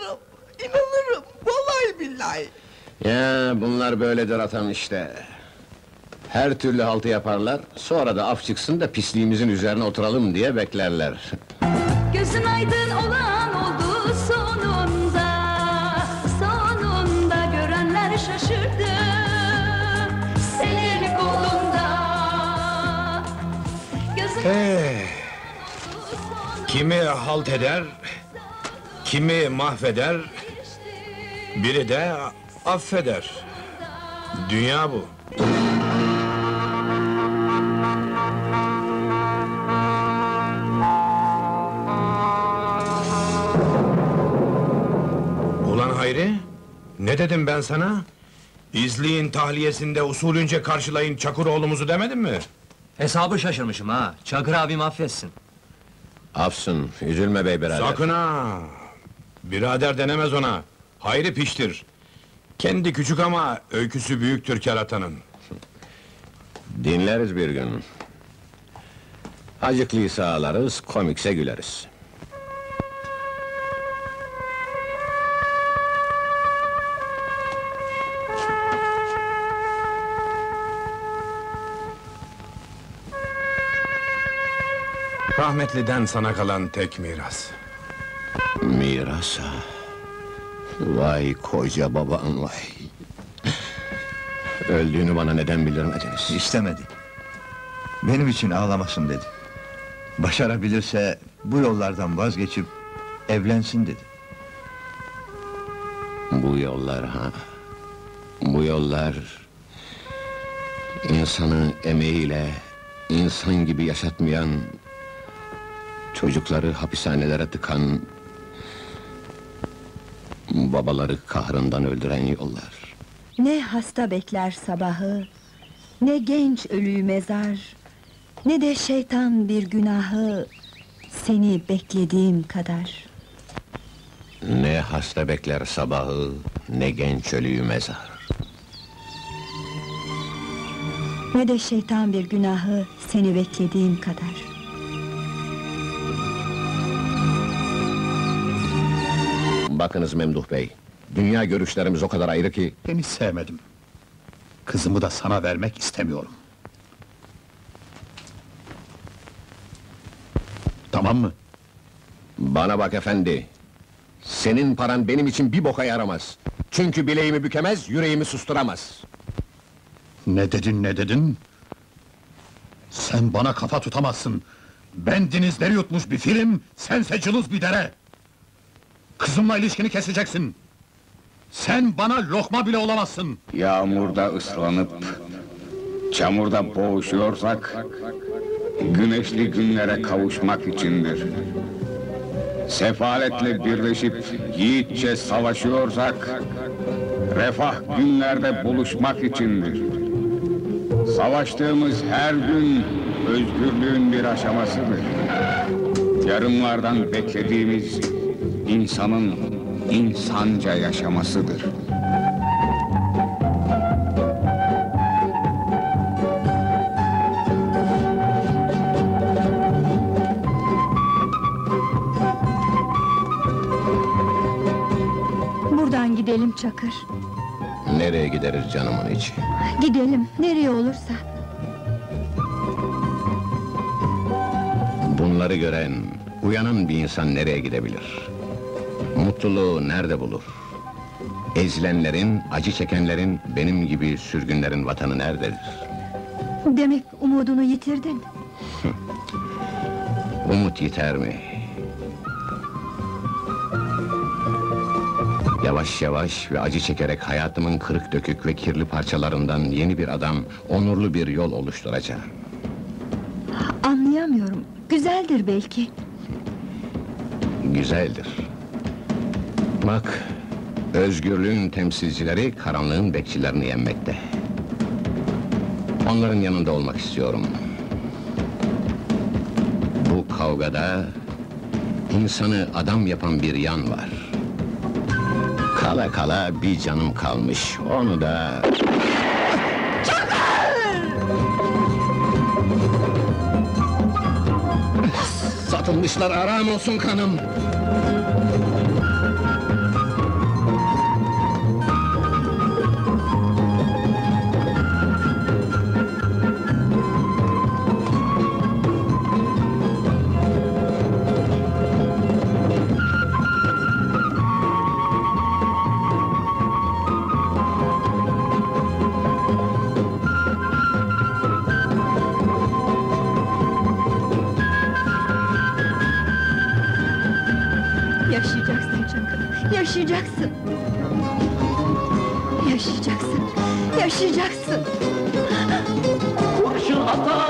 inanırım. İnanırım. Vallahi billahi. Ya bunlar böyledir atan işte. Her türlü haltı yaparlar, sonra da af çıksın da pisliğimizin üzerine oturalım diye beklerler. Gözün aydın olan oldu sonunda Sonunda görenler şaşırdı Senin kolunda Gözün Eh, kimi halt eder, kimi mahveder, biri de affeder. Dünya bu. Ulan Hayri, ne dedim ben sana? İzleyin tahliyesinde usulünce karşılayın Çakıroğlu'muzu demedim mi? Hesabı şaşırmışım ha. Çakır abim affetsin. Afsın, üzülme bey birader. Sakın ha! Birader denemez ona. Hayri piştir. Kendi küçük ama öyküsü büyüktür keratanın. Dinleriz bir gün. Acıklıysa ağlarız, komikse güleriz. Rahmetliden sana kalan tek miras. Mirasa. Vay koca babam vay. Öldüğünü bana neden bildirmediniz? İstemedi. Benim için ağlamasın dedi. Başarabilirse bu yollardan vazgeçip evlensin dedi. Bu yollar ha. Bu yollar... ...insanı emeğiyle... ...insan gibi yaşatmayan... ...çocukları hapishanelere tıkan... ...babaları kahrından öldüren yollar. Ne hasta bekler sabahı, ne genç ölüyü mezar, ne de şeytan bir günahı seni beklediğim kadar. Ne hasta bekler sabahı... ...ne genç ölüyü mezar. Ne de şeytan bir günahı seni beklediğim kadar. Bakınız Memduh Bey... ...dünya görüşlerimiz o kadar ayrı ki... Beni sevmedim. Kızımı da sana vermek istemiyorum. Tamam mı? Bana bak efendi. Senin paran benim için bir boka yaramaz. Çünkü bileğimi bükemez, yüreğimi susturamaz. Ne dedin ne dedin? Sen bana kafa tutamazsın. Ben denizleri yutmuş bir film, sense cılız bir dere. Kızımla ilişkini keseceksin. Sen bana lokma bile olamazsın. Yağmurda ıslanıp çamurda boğuşuyorsak güneşli günlere kavuşmak içindir. Sefaletle birleşip yiğitçe savaşıyorsak refah günlerde buluşmak içindir. Savaştığımız her gün özgürlüğün bir aşamasıdır. Yarınlardan beklediğimiz insanın insanca yaşamasıdır. Buradan gidelim Çakır. Nereye gideriz canımın içi? Gidelim, nereye olursa. Bunları gören, uyanan bir insan nereye gidebilir? Mutluluğu nerede bulur? Ezilenlerin, acı çekenlerin, benim gibi sürgünlerin vatanı nerededir? Demek umudunu yitirdin. Umut yeter mi? Yavaş yavaş ve acı çekerek hayatımın kırık dökük ve kirli parçalarından yeni bir adam, onurlu bir yol oluşturacağım. Anlayamıyorum. Güzeldir belki. Güzeldir. Bak, özgürlüğün temsilcileri karanlığın bekçilerini yenmekte. Onların yanında olmak istiyorum. Bu kavgada insanı adam yapan bir yan var. Kala kala bir canım kalmış. Onu da... Satılmışlar aram olsun kanım. Yaşayacaksın canım, yaşayacaksın. Yaşayacaksın, yaşayacaksın. Kurşun ata ata biter Yol